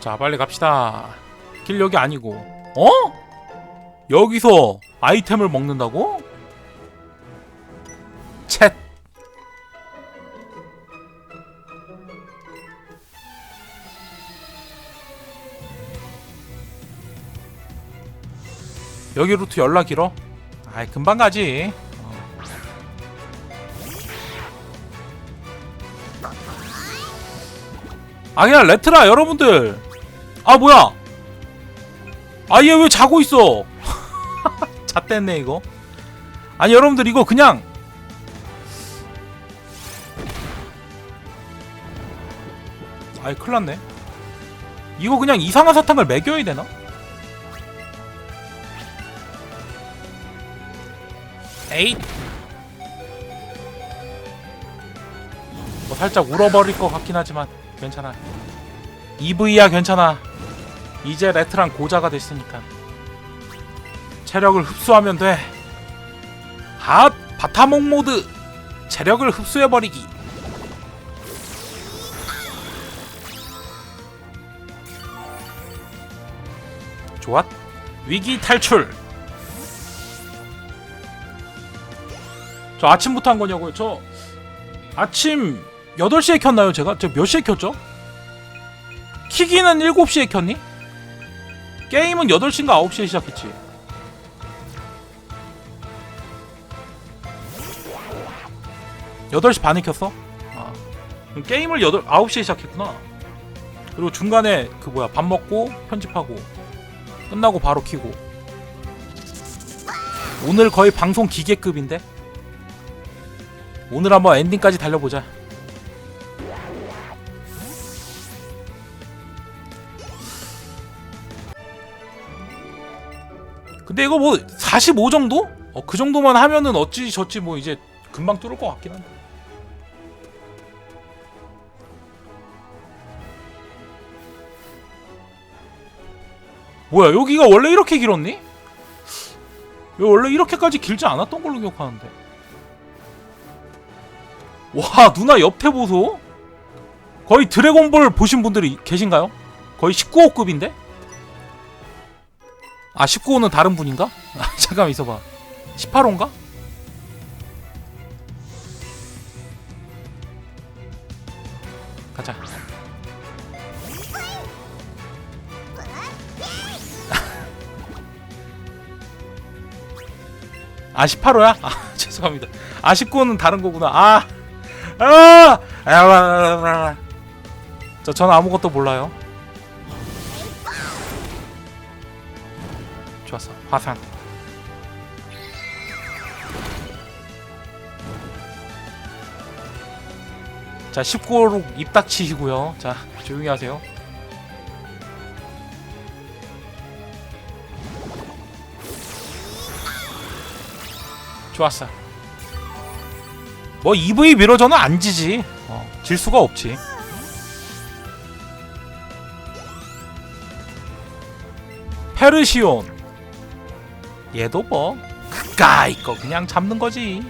자 빨리 갑시다 길 여기 아니고 어? 여기서 아이템을 먹는다고? 챗 여기 루트 연락 길어? 아이 금방 가지 어. 아 그냥 레트라 여러분들 아 뭐야? 아 얘 왜 자고 있어? 잣됐네 이거. 아니 여러분들 이거 그냥. 아이 큰일났네. 이거 그냥 이상한 사탕을 먹여야 되나? 에잇. 뭐 살짝 울어버릴 것 같긴 하지만 괜찮아. EV야 괜찮아 이제 레트랑 고자가 됐으니까 체력을 흡수하면 돼 핫! 바타몽 모드 체력을 흡수해버리기 좋았 위기 탈출 저 아침부터 한 거냐고요 저 아침 8시에 켰나요 제가? 저 몇 시에 켰죠? 키기는 7시에 켰니? 게임은 8시인가 9시에 시작했지 여덟 시 반에 켰어? 아. 게임을 여덟 아홉 시에 시작했구나. 그리고 중간에 그 뭐야 밥 먹고 편집하고 끝나고 바로 키고. 오늘 거의 방송 기계급인데. 오늘 한번 엔딩까지 달려보자. 근데 이거 뭐 45 정도? 어, 그 정도만 하면은 어찌 저찌 뭐 이제 금방 뚫을 것 같긴 한데. 뭐야 여기가 원래 이렇게 길었니? 원래 이렇게까지 길지 않았던 걸로 기억하는데. 와 누나 옆에 보소? 거의 드래곤볼 보신 분들이 계신가요? 거의 19호급인데? 아 19호는 다른 분인가? 아, 잠깐만 있어봐 18호인가? 가자. 아 18호야? 아 죄송합니다. 아 19호는 다른 거구나. 아, 아, 아, 아, 아, 아. 저 저는 아무것도 몰라요. 좋았어. 화산. 자 19호로 입 닥치시고요. 자 조용히 하세요. 좋았어. 뭐 EV 미러전은 안 지지. 어, 질 수가 없지. 페르시온. 얘도 뭐 그까이 거 그냥 잡는 거지.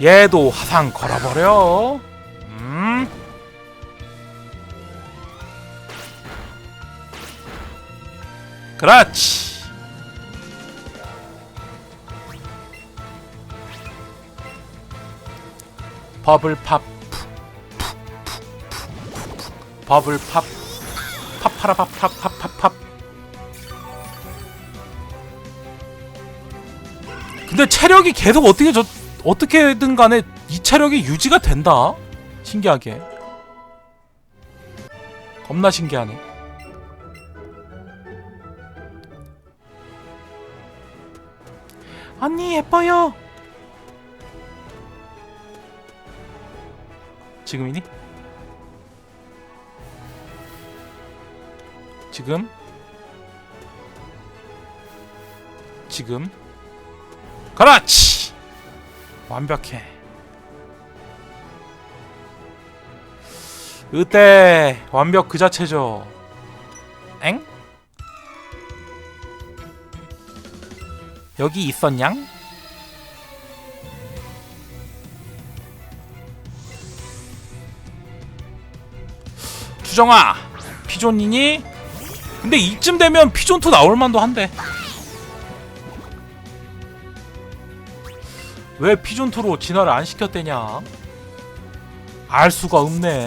얘도 화상 걸어버려. 음. 그렇지. 버블팝. 버블팝. 팝파라팝팝팝팝팝. 근데 체력이 계속 어떻게 저 어떻게든 간에 이 체력이 유지가 된다. 신기하게. 겁나 신기하네. 언니 예뻐요. 지금이니? 지금? 지금? 그렇지! 완벽해. 으때 완벽 그 자체죠. 엥? 여기 있었냥? 수정아 피존이니? 근데 이쯤 되면 피존2 나올만도 한데. 왜 피존2로 진화를 안 시켰대냐? 알 수가 없네.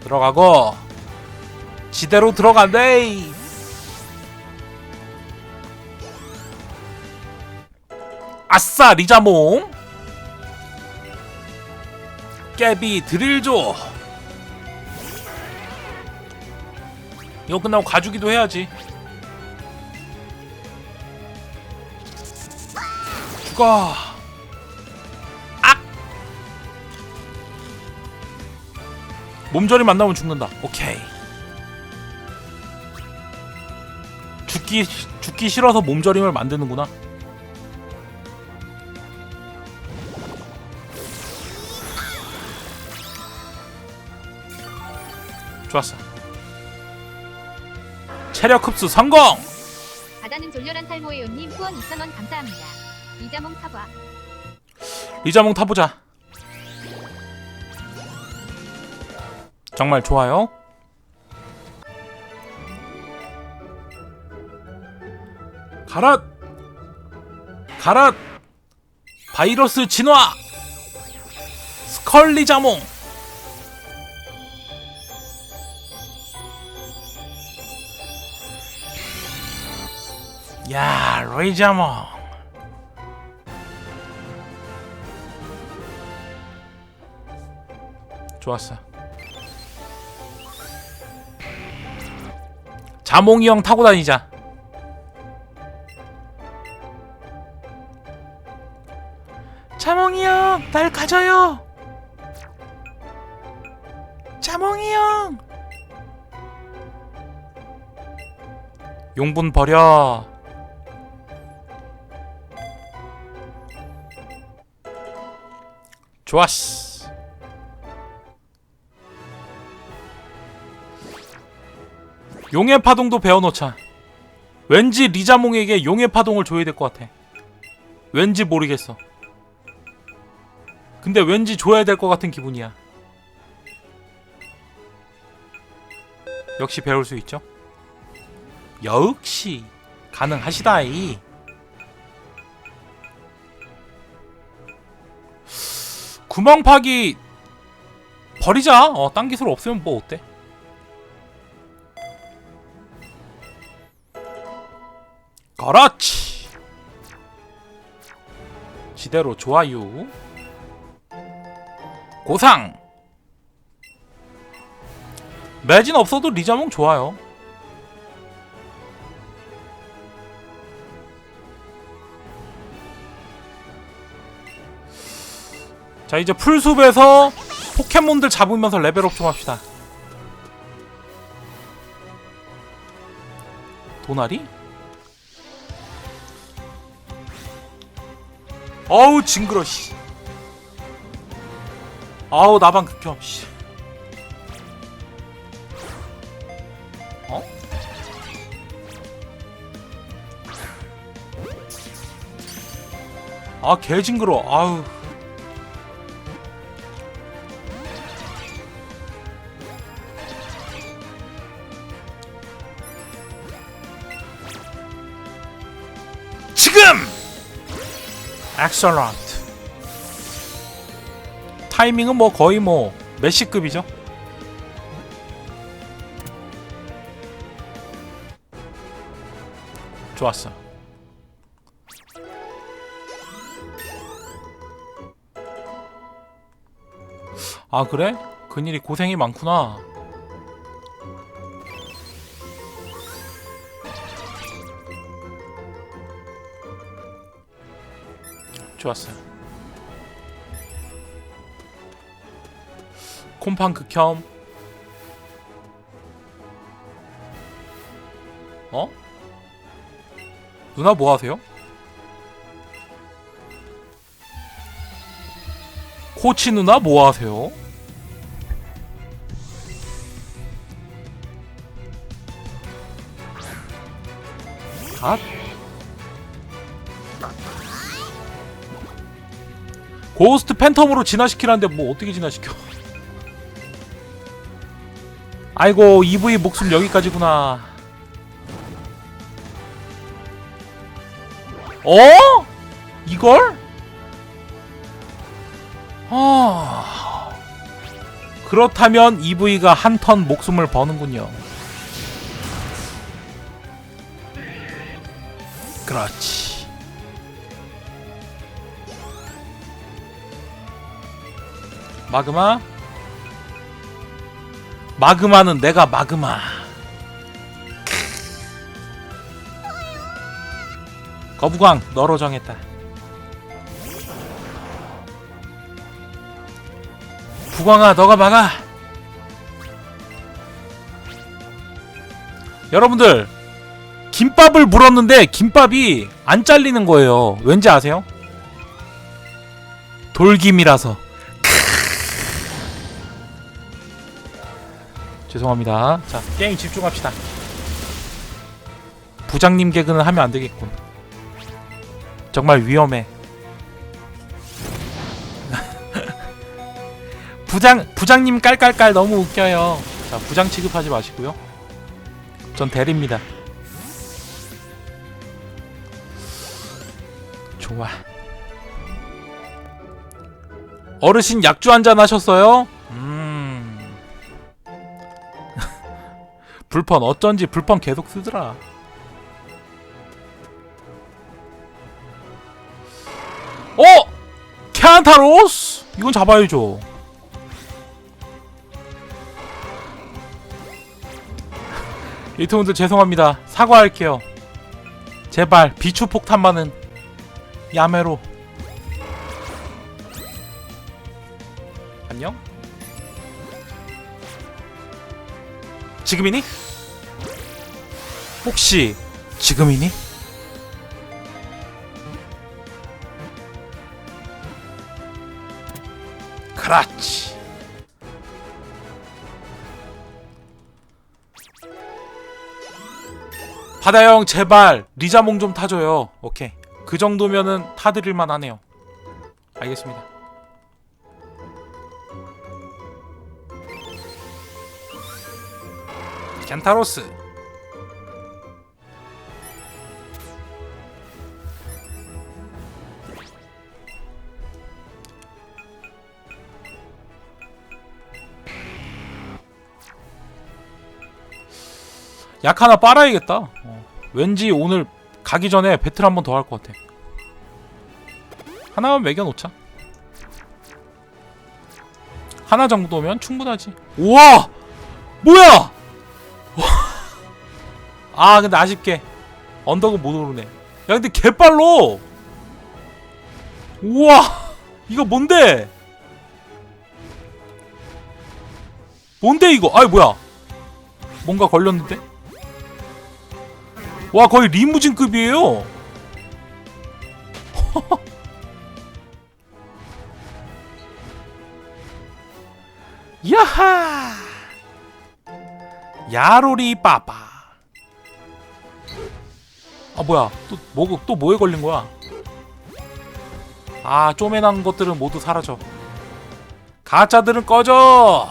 들어가고. 지대로 들어간대. 아싸 리자몽. 깨비 드릴조 이거 끝나고 가주기도 해야지. 죽어 악! 몸절이 만나면 죽는다. 오케이. 죽기 죽기 싫어서 몸절임을 만드는구나. 좋았어 체력 흡수 성공 바다는 졸렬한 탈모에요님 후원 2,000원 감사합니다. 이자몽 사과. 리자몽 타보자. 정말 좋아요. 가라! 가라! 바이러스 진화! 스컬리자몽! 야, 레이자몽! 좋았어. 자몽이 형 타고 다니자. 자몽이 형, 날 가져요. 자몽이 형. 용분 버려. 좋았어. 용의 파동도 배워놓자. 왠지 리자몽에게 용의 파동을 줘야 될 것 같아. 왠지 모르겠어. 근데 왠지 줘야 될 것 같은 기분이야. 역시 배울 수 있죠? 역시 가능하시다이. 구멍 파기 버리자. 어, 딴 기술 없으면 뭐 어때? 그렇지. 지대로 좋아요. 고상. 매진 없어도 리자몽 좋아요. 자 이제 풀숲에서 포켓몬들 잡으면서 레벨업 좀 합시다. 도나리? 어우 징그러 씨. 아우 나방 극혐 씨. 어? 아 개 징그러. 아우. 엑설런트 타이밍은 뭐 거의 뭐 메시급이죠? 좋았어. 아 그래? 그일이 고생이 많구나 좋았어요. 콤판 극혐. 어? 누나 뭐 하세요? 코치 누나 뭐 하세요? 갓? 고스트 팬텀으로 진화시키라는데 뭐 어떻게 진화시켜? 아이고 EV 목숨 여기까지구나 어? 이걸? 아... 그렇다면 EV가 한 턴 목숨을 버는군요 그렇지 마그마? 마그마는 내가 마그마. 거부광 너로 정했다. 부광아 너가 막아. 여러분들 김밥을 물었는데 김밥이 안 잘리는 거예요. 왠지 아세요? 돌김이라서 죄송합니다 자 게임 집중합시다 부장님 개그는 하면 안 되겠군 정말 위험해. 부장 부장님 깔깔깔 너무 웃겨요. 자 부장 취급하지 마시고요. 전 대리입니다. 좋아. 어르신 약주 한 잔 하셨어요? 불펀 어쩐지 불펀 계속 쓰더라. 어? 캐안타로스? 이건 잡아야죠. 이통분들 죄송합니다. 사과할게요. 제발 비추 폭탄만은 야매로. 안녕? 지금이니? 혹시 지금이니? 그렇지. 바다형 제발 리자몽 좀 타줘요. 오케이. 그 정도면은 타드릴만 하네요. 알겠습니다. 켄타로스. 약 하나 빨아야겠다. 어, 왠지 오늘 가기 전에 배틀 한 번 더 할 것 같아. 하나만 매겨놓자. 하나 정도면 충분하지. 우와! 뭐야! 아, 근데 아쉽게. 언덕은 못 오르네. 야, 근데 개빨로! 우와! 이거 뭔데? 뭔데, 이거? 아이, 뭐야. 뭔가 걸렸는데? 와 거의 리무진급이에요. 야하. 야로리 빠빠. 아 뭐야 또 뭐, 또 뭐에 걸린 거야? 아 쪼매난 것들은 모두 사라져. 가짜들은 꺼져.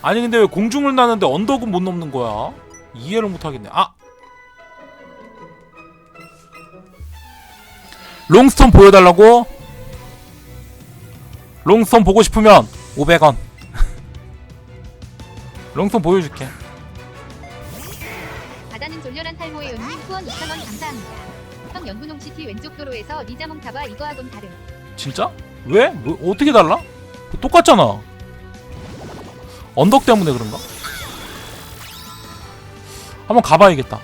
아니 근데 왜 공중을 나는데 언덕은 못 넘는 거야? 이해를 못 하겠네. 아. 롱스톤 보여달라고? 롱스톤 보고 싶으면 500원. 롱스톤 보여줄게. 졸렬한 탈모의 온님 후원 2,000원 감사합니다. 형 연분홍시티 왼쪽 도로에서 리자몽 타봐 이거하곤 다름. 진짜? 왜? 뭐, 어떻게 달라? 똑같잖아. 언덕 때문에 그런가? 한번 가봐야겠다.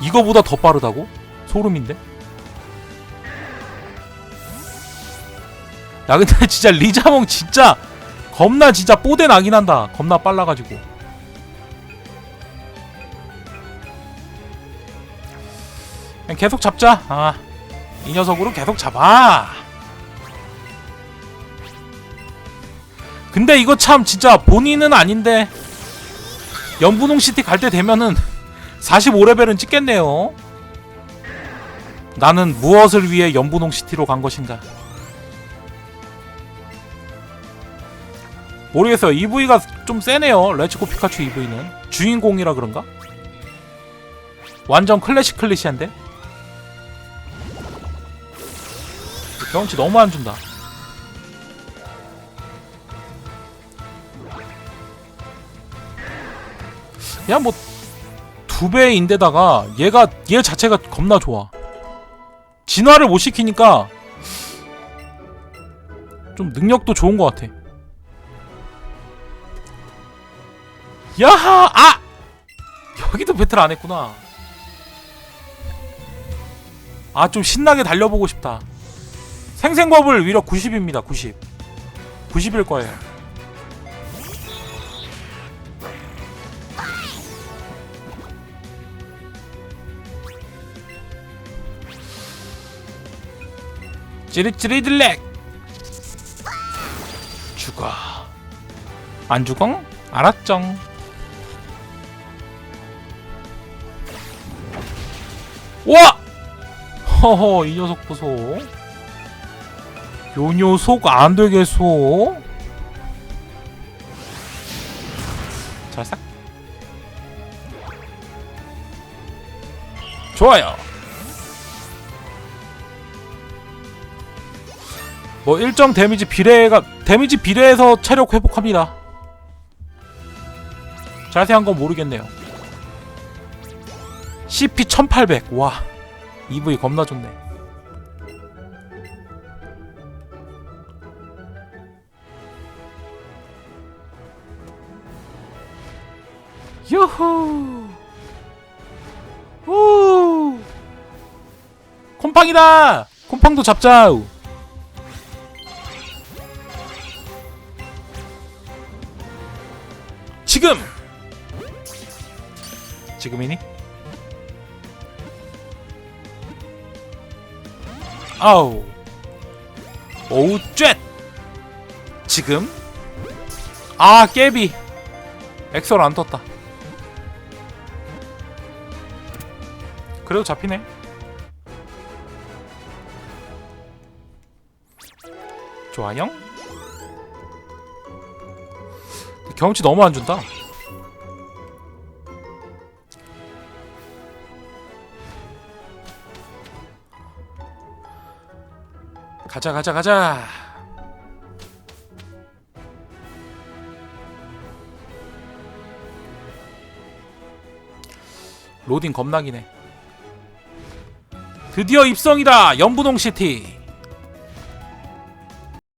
이거보다 더 빠르다고? 소름인데? 야 근데 진짜 리자몽 진짜 겁나 진짜 뽀대 나긴 한다. 겁나 빨라가지고. 그냥 계속 잡자. 아, 이 녀석으로 계속 잡아. 근데 이거 참 진짜 본인은 아닌데 연분홍 시티 갈 때 되면은 45레벨은 찍겠네요. 나는 무엇을 위해 연분홍 시티로 간 것인가? 모르겠어요. EV가 좀 세네요. 레츠고 피카츄 EV는 주인공이라 그런가? 완전 클래식 클래시한데? 경험치 너무 안 준다. 야 뭐 두 배인데다가 얘가 얘 자체가 겁나 좋아. 진화를 못 시키니까 좀 능력도 좋은 것 같아. 야하! 아! 여기도 배틀 안 했구나. 아, 좀 신나게 달려보고 싶다. 생생버블 위력 90입니다, 90. 90일 거예요. 찌릿찌릿렉 죽어 안 죽어? 알았쩡 와! 허허 이 녀석 보소 요 녀석 안 되겠소 잘싹 좋아요 뭐 일정 데미지 비례가 데미지 비례해서 체력 회복합니다. 자세한 건 모르겠네요. CP 1800. 와. EV 겁나 좋네. 유후. 우. 콤팡이다. 콤팡도 잡자우. 지금 지금이니? 아우 오우 쬐 지금 아 깨비 엑셀 안 떴다 그래도 잡히네 좋아요 경험치 너무 안 준다. 가자 가자 가자. 로딩 겁나기네. 드디어 입성이다. 연분홍 시티.